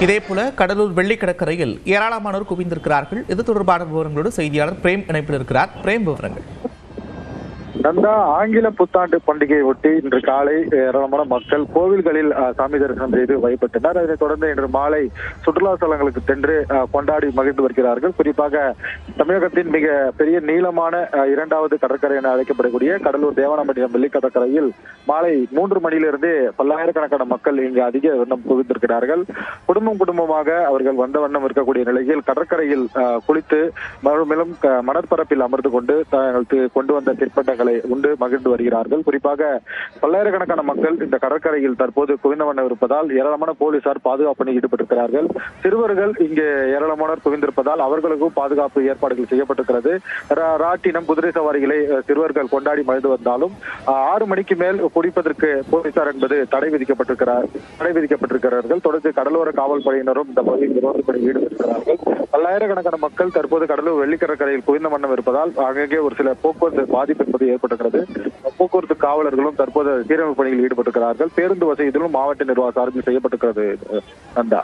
இதேபோல கடலூர் வெள்ளிக்கடற்கரையில் ஏராளமானோர் குவிந்திருக்கிறார்கள். இது தொடர்பான விவரங்களோடு செய்தியாளர் பிரேம் இணைப்பில் இருக்கிறார். பிரேம் விவரங்கள். நந்தா ஆங்கில புத்தாண்டு பண்டிகையை ஒட்டி இன்று காலை ஏராளமான மக்கள் கோவில்களில் அஹ், சாமி தரிசனம் செய்து வழிபட்டனர். அதனைத் தொடர்ந்து இன்று மாலை சுற்றுலா தலங்களுக்கு சென்று அஹ், கொண்டாடி மகிழ்ந்து வருகிறார்கள். குறிப்பாக தமிழகத்தின் மிக பெரிய நீளமான இரண்டாவது கடற்கரை என அழைக்கப்படக்கூடிய கடலூர் தேவனாம்பட்டினம் வெள்ளி கடற்கரையில் மாலை மூன்று மணியிலிருந்து பல்லாயிரக்கணக்கான மக்கள் இங்கு அதிக வண்ணம் குவிந்திருக்கிறார்கள். குடும்பம் குடும்பமாக அவர்கள் வந்த வண்ணம் இருக்கக்கூடிய நிலையில் கடற்கரையில் குளித்து மேலும் மணற்பரப்பில் அமர்ந்து கொண்டு தங்களுக்கு கொண்டு வந்த தின்பண்டங்களை உண்டு மகிழ்ந்து வருகிறார்கள். குறிப்பாக பல்லாயிரக்கணக்கான மக்கள் இந்த கடற்கரையில் தற்போது குவிந்த வண்ணம் இருப்பதால் ஏராளமான போலீசார் பாதுகாப்பு பணியில் ஈடுபட்டிருக்கிறார்கள். சிறுவர்கள் இங்கே ஏராளமானோர் குவிந்திருப்பதால் அவர்களுக்கும் பாதுகாப்பு ஏற்பாடு ஏற்பாடுகள் செய்யப்பட்டிருக்கிறது. ராட்டினம் குதிரை சவாரிகளை சிறுவர்கள் கொண்டாடி மகிழ்ந்து வந்தாலும் ஆறு மணிக்கு மேல் குடிப்பதற்கு போலீசார் என்பது தடை விதிக்கப்பட்டிருக்கிறார் தடை விதிக்கப்பட்டிருக்கிறார்கள். தொடர்ந்து கடலோர காவல்படையினரும் இந்த பகுதியில் ரோந்து ஈடுபட்டிருக்கிறார்கள். பல்லாயிரக்கணக்கான மக்கள் தற்போது கடலூர் வெள்ளிக்கடற்கரையில் குவிந்த மன்னம் இருப்பதால் அங்கங்கே ஒரு சில போக்குவரத்து பாதிப்பு என்பது ஏற்பட்டிருக்கிறது. போக்குவரத்து காவலர்களும் தற்போது சீரமைப்பு பணியில் ஈடுபட்டிருக்கிறார்கள். பேருந்து வசதியிலும் மாவட்ட நிர்வாக சார்பில் செய்யப்பட்டிருக்கிறது நந்தா.